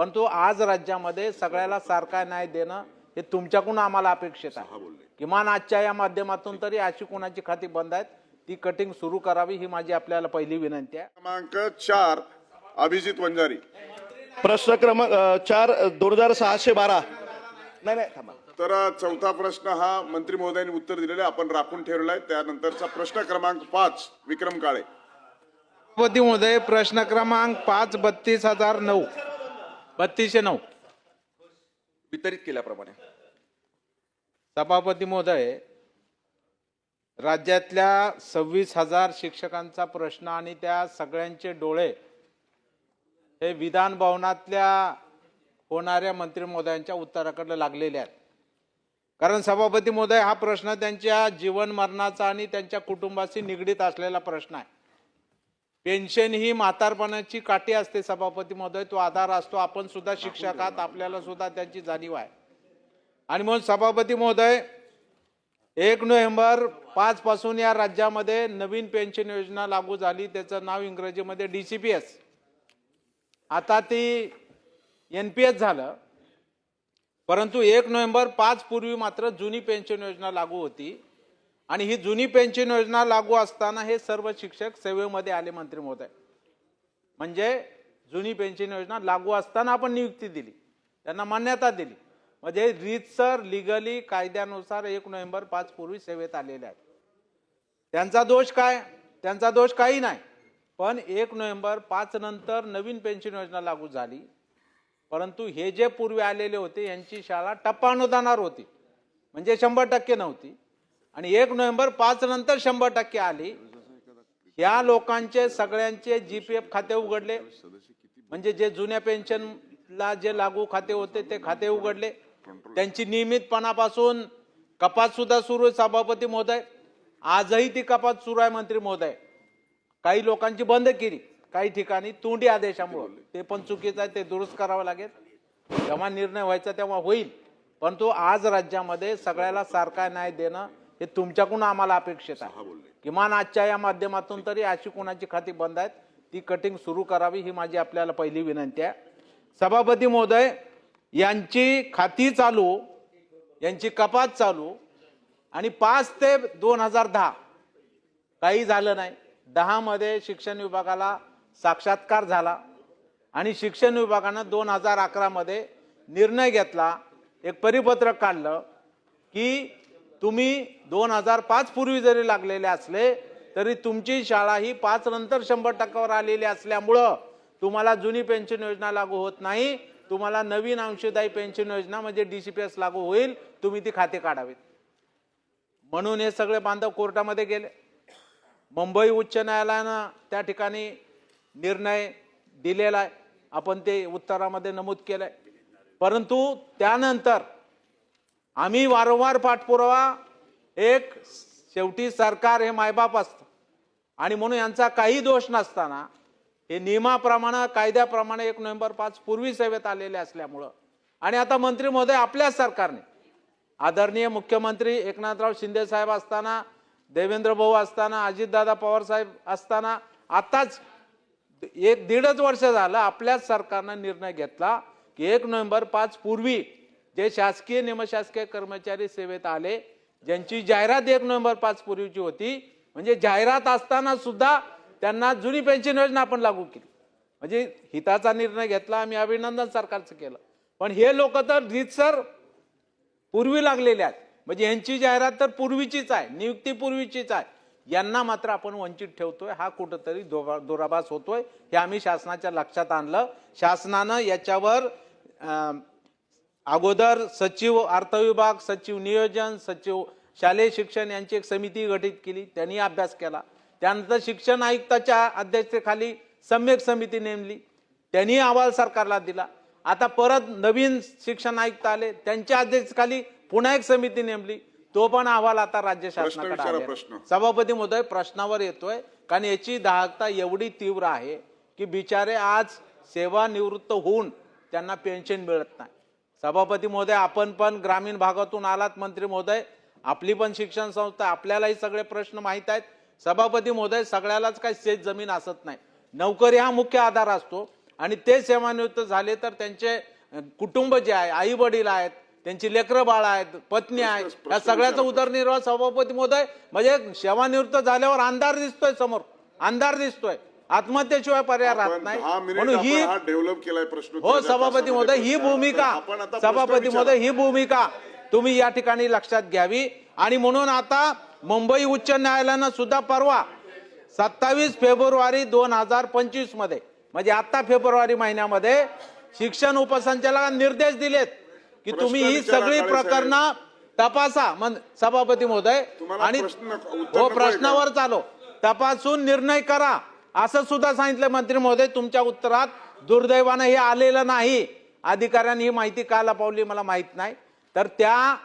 परंतु आज राज्यामध्ये सगळ्याला सारखा न्याय देणं हे तुमच्याकडून आम्हाला अपेक्षित आहे. किमान आजच्या या माध्यमातून तरी अशी कोणाची खाती बंद आहेत ती कटिंग सुरू करावी ही माझी आपल्याला पहिली विनंती आहे. क्रमांक चार अभिजित वंजारी. प्रश्न क्रमांक चार दोन हजार सहाशे बारा. नाही नाही थांबा. तर चौथा प्रश्न हा मंत्री महोदयांनी उत्तर दिलेलं आपण राखून ठेवलेला आहे. त्यानंतरचा प्रश्न क्रमांक पाच विक्रम काळे. महोदय प्रश्न क्रमांक पाच बत्तीस हजार नऊ. बत्तीसशे नऊ. वितरित केल्याप्रमाणे. सभापती महोदय राज्यातल्या सव्वीस हजार शिक्षकांचा प्रश्न आणि त्या सगळ्यांचे डोळे हे विधान भवनातल्या होणाऱ्या मंत्री महोदयांच्या उत्तराकडे लागलेले आहेत. कारण सभापती महोदय हा प्रश्न त्यांच्या जीवन मरणाचा आणि त्यांच्या कुटुंबाशी निगडीत असलेला प्रश्न आहे. पेन्शन ही म्हातारपणाची काठी असते सभापती महोदय तो आधार असतो आपण सुद्धा शिक्षकात आपल्याला सुद्धा त्याची जाणीव आहे. आणि म्हणून सभापती महोदय एक नोव्हेंबर पाच पासून या राज्यामध्ये नवीन पेन्शन योजना लागू झाली त्याचं नाव इंग्रजीमध्ये डी सी पी एस. आता ती एन पी एस झालं परंतु एक नोव्हेंबर पाच पूर्वी मात्र जुनी पेन्शन योजना लागू होती. आणि ही जुनी पेन्शन योजना लागू असताना हे सर्व शिक्षक सेवेमध्ये आले मंत्री महोदय. म्हणजे जुनी पेन्शन योजना लागू असताना आपण नियुक्ती दिली. त्यांना मान्यता दिली. म्हणजे रीतसर लिगली कायद्यानुसार एक नोव्हेंबर पाच पूर्वी सेवेत आलेले आहेत. त्यांचा दोष काय? त्यांचा दोष काही नाही. पण एक नोव्हेंबर पाच नंतर नवीन पेन्शन योजना लागू झाली. परंतु हे जे पूर्वी आलेले होते यांची शाळा टप्पा अनुदानावर होती. म्हणजे शंभर टक्के नव्हती. आणि एक नोव्हेंबर पाच नंतर शंभर टक्के आली. या लोकांचे सगळ्यांचे जीपीएफ खाते उघडले. म्हणजे जे जुन्या पेन्शनला जे लागू खाते होते ते खाते उघडले. त्यांची नियमितपणापासून कपात सुद्धा सुरू आहे सभापती महोदय. आजही ती कपात सुरू आहे मंत्री महोदय. काही लोकांची बंद केली काही ठिकाणी तोंडी आदेशामुळं. ते पण चुकीचं आहे ते दुरुस्त करावं लागेल. जेव्हा निर्णय व्हायचा तेव्हा होईल. परंतु आज राज्यामध्ये सगळ्याला सारखा न्याय देणं हे तुमच्याकडून आम्हाला अपेक्षित आहे. किमान आजच्या या माध्यमातून तरी अशी कोणाची खाती बंद आहेत ती कटिंग सुरू करावी ही माझी आपल्याला पहिली विनंती आहे. सभापती महोदय यांची खाती चालू यांची कपात चालू आणि पाच ते दोन हजार दहा काही झालं नाही. दहा मध्ये शिक्षण विभागाला साक्षात्कार झाला आणि शिक्षण विभागानं दोन हजार अकरा मध्ये निर्णय घेतला एक परिपत्रक काढलं की तुम्ही दोन हजार पाच पूर्वी जरी लागलेले असले तरी तुमची शाळा ही पाच नंतर शंभर टक्क्यावर आलेली असल्यामुळं तुम्हाला जुनी पेन्शन योजना लागू होत नाही. तुम्हाला नवीन अंशदायी पेन्शन योजना म्हणजे डी सी पी एस लागू होईल. तुम्ही ती खाते काढावीत. म्हणून हे सगळे बांधव कोर्टामध्ये गेले. मुंबई उच्च न्यायालयानं त्या ठिकाणी निर्णय दिलेला आहे. आपण ते उत्तरामध्ये नमूद केलं आहे परंतु त्यानंतर आम्ही वारंवार पाठपुरावा एक शेवटी सरकार हे मायबाप असतं. आणि म्हणून यांचा काही दोष नसताना हे नियमाप्रमाणे कायद्याप्रमाणे एक नोव्हेंबर पाच पूर्वी सेवेत आलेले असल्यामुळं आणि आता मंत्री महोदय आपल्याच सरकारने आदरणीय मुख्यमंत्री एकनाथराव शिंदे साहेब असताना देवेंद्र भाऊ असताना अजितदादा पवार साहेब असताना आताच एक दीडच वर्ष झालं आपल्याच सरकारनं निर्णय घेतला की एक नोव्हेंबर पाच पूर्वी जे शासकीय निमशासकीय कर्मचारी सेवेत आले ज्यांची जाहिरात एक नोव्हेंबर पाच पूर्वीची होती म्हणजे जाहिरात असताना सुद्धा त्यांना जुनी पेन्शन योजना आपण लागू केली. म्हणजे हिताचा निर्णय घेतला आम्ही अभिनंदन सरकारचं केलं. पण हे लोक तर रीतसर पूर्वी लागलेले आहेत. म्हणजे यांची जाहिरात तर पूर्वीचीच आहे नियुक्ती पूर्वीचीच आहे. यांना मात्र आपण वंचित ठेवतोय हा कुठंतरी दोरा- दुराभास होतोय हे आम्ही शासनाच्या लक्षात आणलं. शासनानं याच्यावर अगोदर सचिव अर्थ विभाग सचिव नियोजन सचिव शालेय शिक्षण यांची एक समिती गठीत केली त्यांनी अभ्यास केला. त्यानंतर शिक्षण आयुक्ताच्या अध्यक्षतेखाली सम्यक समिती नेमली. त्यांनी अहवाल सरकारला दिला. आता परत नवीन शिक्षण आयुक्त आले त्यांच्या अध्यक्षतेखाली पुन्हा एक समिती नेमली. तो पण अहवाल आता राज्य शासनाकडे. सभापती महोदय प्रश्नावर येतोय कारण याची दाहकता एवढी तीव्र आहे की बिचारे आज सेवानिवृत्त होऊन त्यांना पेन्शन मिळत नाही. सभापती महोदय आपण पण ग्रामीण भागातून आलात मंत्री महोदय. आपली पण शिक्षण संस्था आपल्यालाही सगळे प्रश्न माहीत आहेत. सभापती महोदय सगळ्यालाच काही शेत जमीन असत नाही. नोकरी हा मुख्य आधार असतो. आणि ते सेवानिवृत्त झाले तर त्यांचे कुटुंब जे आहे आई वडील आहेत त्यांची लेकरं बाळ आहेत पत्नी आहेत या सगळ्याचा उदरनिर्वाह सभापती महोदय म्हणजे सेवानिवृत्त झाल्यावर अंधार दिसतोय समोर. अंधार दिसतोय. आत्महत्येशिवाय पर्याय राहत नाही म्हणून ही डेव्हलप केलाय प्रश्न हो सभापती महोदय ही भूमिका सभापती. महोदय ही भूमिका तुम्ही या ठिकाणी लक्षात घ्यावी आणि म्हणून आता मुंबई उच्च न्यायालयानं सुद्धा परवा सत्तावीस फेब्रुवारी दोन हजार पंचवीसमध्ये म्हणजे आता फेब्रुवारी महिन्यामध्ये शिक्षण उपसंचालकांना निर्देश दिलेत की तुम्ही ही सगळी. प्रकरणं तपासा मन सभापती महोदय आणि हो? प्रश्नावर चालो तपासून निर्णय करा असं सुद्धा सांगितलं मंत्री महोदय तुमच्या उत्तरात दुर्दैवानं हे आलेलं नाही. अधिकाऱ्यांनी ही माहिती का लपवली मला माहीत नाही. तर त्या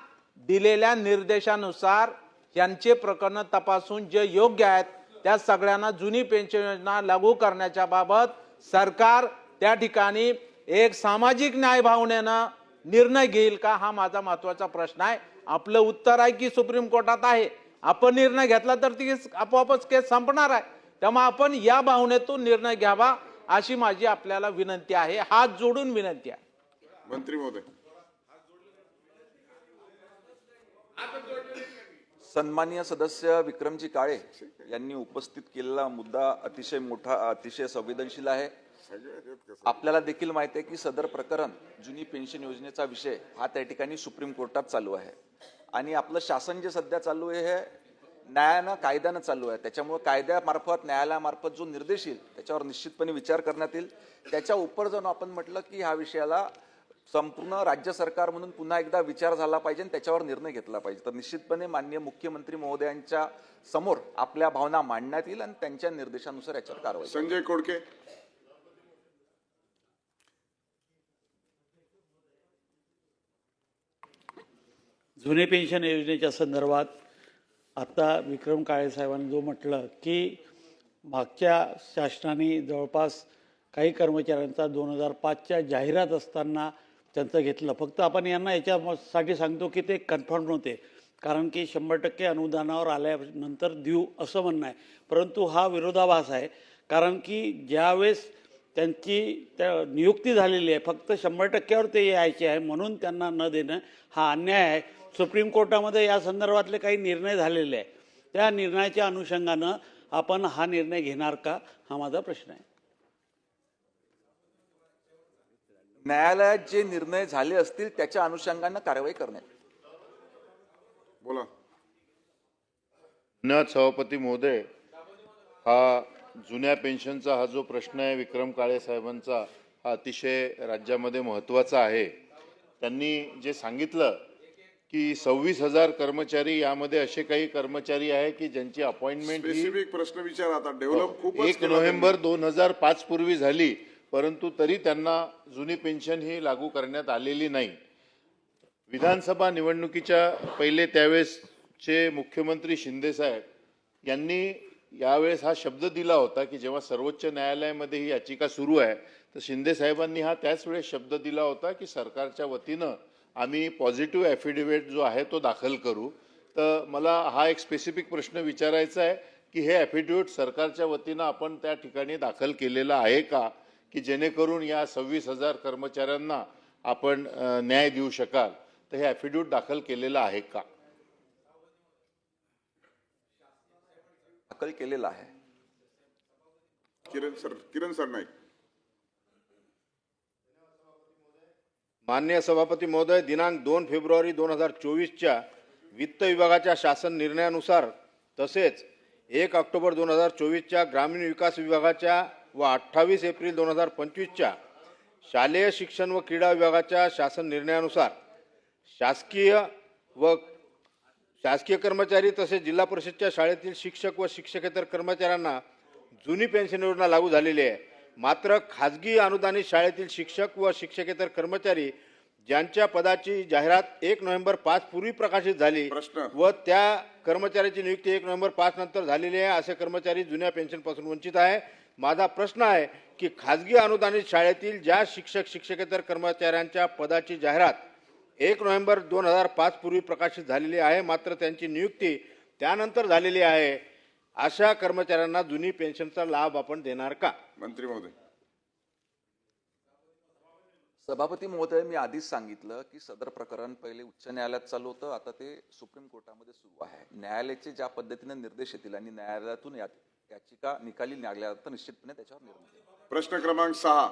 दिलेल्या निर्देशानुसार यांचे प्रकरणं तपासून जे योग्य आहेत त्या सगळ्यांना जुनी पेन्शन योजना लागू करण्याच्या बाबत सरकार त्या ठिकाणी एक सामाजिक न्याय भावनेनं निर्णय घेईल का हा माझा महत्त्वाचा प्रश्न आहे. आपलं उत्तर आहे की सुप्रीम कोर्टात आहे. आपण निर्णय घेतला तर ती आपोआपच केस संपणार आहे. त्यामुळे आपण या भावनेतून निर्णय घ्यावा अशी माझी आपल्याला विनंती आहे. हात जोडून विनंती आहे. मंत्री महोदय. सन्माननीय सदस्य विक्रमजी काळे यांनी उपस्थित केलेला मुद्दा अतिशय मोठा अतिशय संवेदनशील आहे. आपल्याला देखील माहिती आहे की सदर प्रकरण जुनी पेन्शन योजनेचा विषय हा त्या ठिकाणी सुप्रीम कोर्टात चालू आहे. आणि आपलं शासन जे सध्या चालू आहे हे न्यायानं कायद्यानं चालू आहे. त्याच्यामुळे कायद्यामार्फत न्यायालयामार्फत जो निर्देश येईल त्याच्यावर निश्चितपणे विचार करण्यात येईल. त्याच्या उपर जाऊन आपण म्हटलं की ह्या विषयाला संपूर्ण राज्य सरकार म्हणून पुन्हा एकदा विचार झाला पाहिजे आणि त्याच्यावर निर्णय घेतला पाहिजे. तर निश्चितपणे माननीय मुख्यमंत्री महोदयांच्या समोर आपल्या भावना मांडण्यात येईल आणि त्यांच्या निर्देशानुसार याच्यावर कारवाई संजय कोडके. जुने पेन्शन योजनेच्या संदर्भात आत्ता विक्रम काळे साहेबांनी जो म्हटलं की मागच्या शासनाने जवळपास काही कर्मचाऱ्यांचा दोन हजार पाचच्या जाहिरात असताना त्यांचं घेतलं. फक्त आपण यांना याच्यासाठी सांगतो की ते कन्फर्म नव्हते. कारण की शंभर टक्के अनुदानावर आल्यानंतर देऊ असं म्हणणं आहे. परंतु हा विरोधाभास आहे. कारण की ज्यावेळेस त्यांची त्या नियुक्ती झालेली आहे. फक्त शंभर टक्क्यावर ते यायचे आहे म्हणून त्यांना न देणं हा अन्याय आहे. सुप्रीम कोर्टामध्ये या संदर्भातले काही निर्णय झालेले आहे. त्या निर्णयाच्या अनुषंगानं आपण हा निर्णय घेणार का? हा माझा प्रश्न आहे. न्यायालयात जे निर्णय झाले असतील त्याच्या अनुषंगानं कारवाई करण्यात येईल. बोला. धन्यवाद सभापती महोदय हा जुन्या पेन्शनचा हा जो प्रश्न आहे विक्रम काळे साहेबांचा हा अतिशय राज्यामध्ये महत्त्वाचा आहे. त्यांनी जे सांगितलं की सव्वीस हजार कर्मचारी यामध्ये असे काही कर्मचारी आहे की ज्यांची अपॉइंटमेंट ही स्पेसिफिक प्रश्न विचार आता. डेव्हलप खूपच एक केलं नोव्हेंबर दोन हजार पाच पूर्वी झाली परंतु तरी त्यांना जुनी पेन्शन ही लागू करण्यात आलेली नाही. विधानसभा निवडणुकीच्या पहिले त्यावेळेसचे मुख्यमंत्री शिंदे साहेब यांनी यावेळेस हा शब्द दिला होता की जेव्हा सर्वोच्च न्यायालयामध्ये ही याचिका सुरू आहे तर शिंदे साहेबांनी हा त्याच वेळेस शब्द दिला होता की सरकारच्या वतीनं आम्ही पॉझिटिव्ह ॲफिडेव्हिट जो आहे तो दाखल करू. तर मला हा एक स्पेसिफिक प्रश्न विचारायचा आहे की हे ॲफिडेव्हिट सरकारच्या वतीनं आपण त्या ठिकाणी दाखल केलेलं आहे का? की जेणेकरून या सव्वीस हजार कर्मचाऱ्यांना आपण न्याय देऊ शकाल. तर हे ॲफिडेव्हिट दाखल केलेलं आहे का? दाखल केलेला आहे. Kiran sir Kiran sir Naik. मान्य सभापती महोदय दिनांक दोन फेब्रुवारी दोन हजार चोवीसच्या वित्त विभागाच्या शासन निर्णयानुसार तसेच एक ऑक्टोबर दोन हजार चोवीसच्या ग्रामीण विकास विभागाच्या व अठ्ठावीस एप्रिल दोन हजार पंचवीसच्या शालेय शिक्षण व क्रीडा विभागाच्या शासन निर्णयानुसार शासकीय व शासकीय कर्मचारी तसेच जिल्हा परिषदच्या शाळेतील शिक्षक व शिक्षकेतर कर्मचाऱ्यांना जुनी पेन्शन योजना लागू झालेली आहे मात्र खाजगी अनुदानित शाळेतील शिक्षक व शिक्षकेतर कर्मचारी ज्यांच्या पदाची जाहिरात एक नोव्हेंबर पाच पूर्वी प्रकाशित झाली. व त्या कर्मचाऱ्याची नियुक्ती एक नोव्हेंबर पाच नंतर झालेली आहे असे कर्मचारी जुन्या पेन्शनपासून वंचित आहे माझा प्रश्न आहे की खाजगी अनुदानित शाळेतील ज्या शिक्षक शिक्षकेतर कर्मचाऱ्यांच्या पदाची जाहिरात एक नोव्हेंबर दोन हजार पाच पूर्वी प्रकाशित झालेली आहे. मात्र त्यांची नियुक्ती त्यानंतर झालेली आहे. अशा कर्मचाऱ्यांना जुनी पेन्शनचा लाभ आपण देणार का? मंत्री महोदय. सभापती महोदय मी आधीच सांगितलं की सदर प्रकरण पहिले उच्च न्यायालयात चालू होतं. आता ते सुप्रीम कोर्टामध्ये सुरू आहे. न्यायालयाचे ज्या पद्धतीने निर्देश येतील आणि न्यायालयातून याचिका निकाली लागल्यानंतर निश्चितपणे त्याच्यावर निर्णय. प्रश्न क्रमांक सहा.